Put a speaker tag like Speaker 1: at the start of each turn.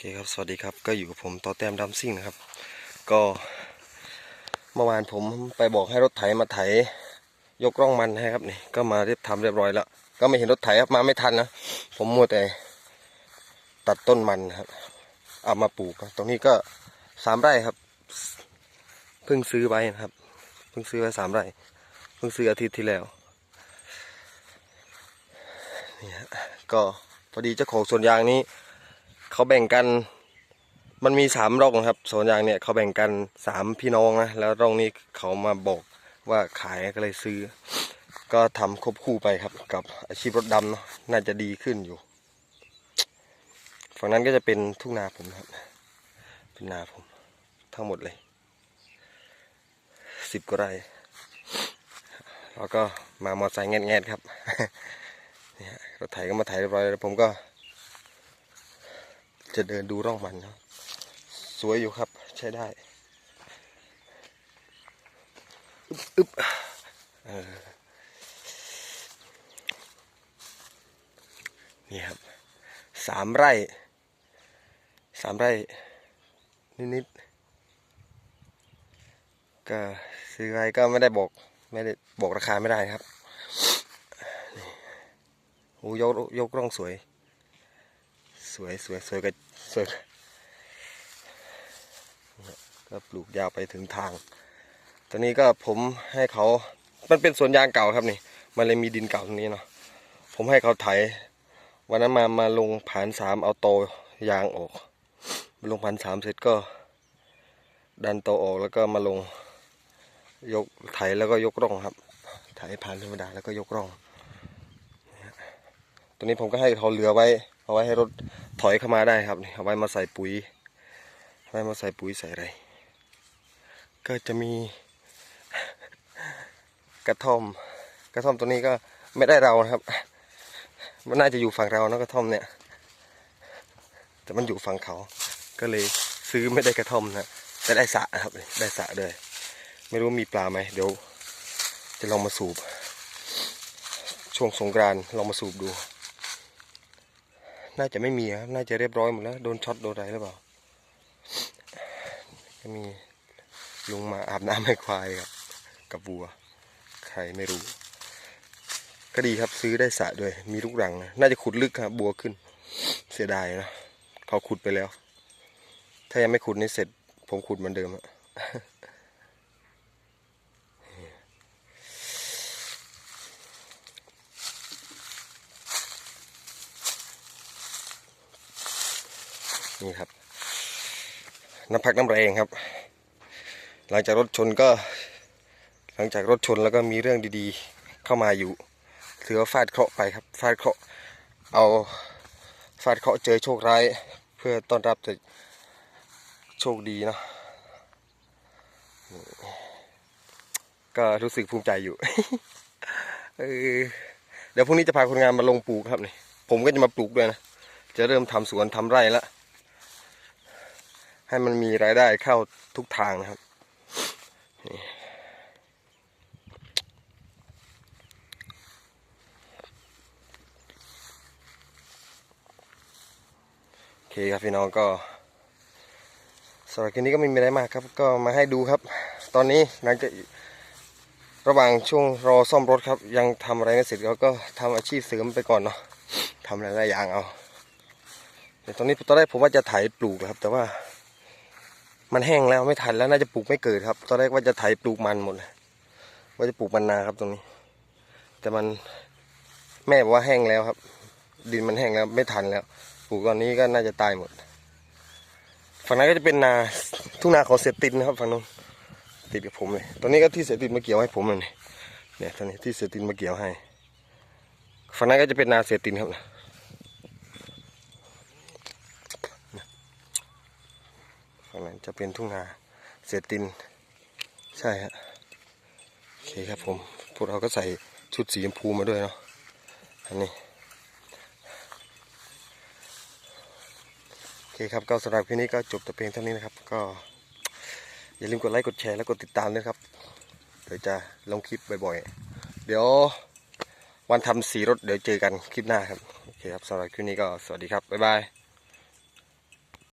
Speaker 1: เคครับ สวัสดีครับ ก็อยู่กับผมต่อแต้มดำซิ่งนะครับ ก็เมื่อวานผมไปบอกให้รถไถมาไถ ยกร่องมันให้ครับนี่ ก็มาเรียบทำเรียบร้อยแล้ว ก็ไม่เห็นรถไถครับมาไม่ทันนะ ผมมัวแต่ตัดต้นมันครับ เอามาปลูก ตรงนี้ก็สามไร่ครับ เพิ่งซื้อไว้นะครับ เพิ่งซื้อไว้สามไร่ เพิ่งซื้ออาทิตย์ที่แล้ว นี่ฮะ ก็พอดีเจ้าของสวนยางนี้ เขาแบ่งกัน มันมีสามร่องครับสวนยางเนี่ยเขาแบ่งกันสามพี่น้องนะแล้วร่องนี้เขามาบอกว่าขายก็เลยซื้อ ก็ทำควบคู่ไปครับ กับอาชีพรถดำเนาะน่าจะดีขึ้นอยู่ ฝั่งนั้นก็จะเป็นทุ่งนาผมครับ เป็นนาผม ทั้งหมดเลยสิบกว่าไร่แล้วก็มามอเตอร์ไซค์แงดๆครับนี่ฮะรถไถก็มาไถเรียบร้อยแล้วผมก็ จะเดินดูร่องมันนะสวยอยู่ครับใช้ได้อึ๊บอึ๊บเออนี่ครับสามไร่สามไร่นิดๆก็ซื้อไว้ก็ไม่ได้บอกไม่ได้บอกราคาไม่ได้ครับโอ้ยกยกร่องสวย สวยสวยสวยกับ สวยก็ปลูกยาวไปถึงทาง ตอนนี้ก็ผมให้เขา มันเป็นสวนยางเก่าครับนี่ มันเลยมีดินเก่าตรงนี้เนาะ ผมให้เขาไถ วันนั้นมามาลงผานสามเอาโตยางออก ลงผานสามเสร็จก็ ดันโตออกแล้วก็มาลง ยกไถแล้วก็ยกร่องครับ ไถผ่านธรรมดาแล้วก็ยกร่อง ตัวนี้ผมก็ให้เขาเหลือไว้เอาไว้ให้รถถอยเข้ามาได้ครับเอาไว้มาใส่ปุ๋ยเอาไว้มาใส่ปุ๋ยใส่อะไร ก็จะมี กระท่อม กระท่อมตัวนี้ก็ไม่ได้เรานะครับ มันน่าจะอยู่ฝั่งเรานะกระท่อมเนี่ย แต่มันอยู่ฝั่งเขา ก็เลยซื้อไม่ได้กระท่อมนะแต่ได้สระครับ ได้สระด้วยไม่รู้มีปลาไหมเดี๋ยว จะลองมาสูบ ช่วงสงกรานต์ลองมาสูบดู น่าจะไม่มีครับ น่าจะเรียบร้อยหมดแล้ว โดนช็อตโดนอะไรหรือเปล่า ก็มีลุงมาอาบน้ำให้ควายกับ กับวัว ใครไม่รู้ ก็ดีครับซื้อได้สระด้วย มีลูกรังนะ น่าจะขุดลึกครับบัวขึ้น เสียดายนะ เขาขุดไปแล้ว ถ้ายังไม่ขุดนี่เสร็จ ผมขุดเหมือนเดิมอะ นี่ครับ น้ำพักน้ำแรงครับ หลังจากรถชนก็ หลังจากรถชนแล้วก็มีเรื่องดีๆ เข้ามาอยู่ถือว่าฟาดเคราะห์ไปครับ ฟาดเคราะห์เอาฟาดเคราะห์เจอโชคร้าย เพื่อต้อนรับแต่โชคดีเนาะก็รู้สึกภูมิใจอยู่เออเดี๋ยวพรุ่งนี้จะพาคนงานมาลงปลูกครับนี่ผมก็จะมาปลูกด้วยนะ จะเริ่มทำสวนทำไร่แล้ว ให้มันมีรายได้เข้าทุกทางนะครับโอเคครับพี่น้องก็สำหรับคลิปนี้ก็ไม่มีอะไรมากครับ ก็มาให้ดูครับ ตอนนี้หลังจากระหว่างช่วงรอซ่อมรถครับ ยังทำอะไรไม่เสร็จเราก็ทำอาชีพเสริมไปก่อนเนาะทำหลายๆอย่างเอาแต่ตอนนี้ตอนแรกผมว่าจะไถปลูกครับ แต่ว่า มันแห้งแล้วไม่ทันแล้วน่าจะปลูกไม่เกิดครับ ตอนแรกว่าจะไถปลูกมันหมดเลยว่าจะปลูกมันนาครับตรงนี้ แต่มันแม่บอกว่าแห้งแล้วครับ ดินมันแห้งแล้วไม่ทันแล้ว ปลูกตอนนี้ก็น่าจะตายหมด ฝั่งนั้นก็จะเป็นนาทุ่งนาของเสยตินนะครับฝั่งนู้นติดกับผมเลย ตอนนี้ก็ที่เสยตินมาเกี่ยวให้ผมเลยเนี่ยตอนนี้ที่เสยตินมาเกี่ยวให้ฝั่งนั้นก็จะเป็นนาเสยตินครับ ฝั่งนั้นจะเป็นทุ่งนาเศษติน ใช่ฮะโอเคครับผม พวกเราก็ใส่ชุดสีชมพูมาด้วยเนาะอันนี้โอเคครับก็สำหรับคลิปนี้ก็จบแต่เพียงเท่านี้นะครับ ก็อย่าลืมกดไลค์กดแชร์และกดติดตามด้วยครับเดี๋ยวจะลงคลิปบ่อยๆ เดี๋ยววันทำสีรถเดี๋ยวเจอกันคลิปหน้าครับ โอเคครับสำหรับคลิปนี้ก็สวัสดีครับ บ๊ายบาย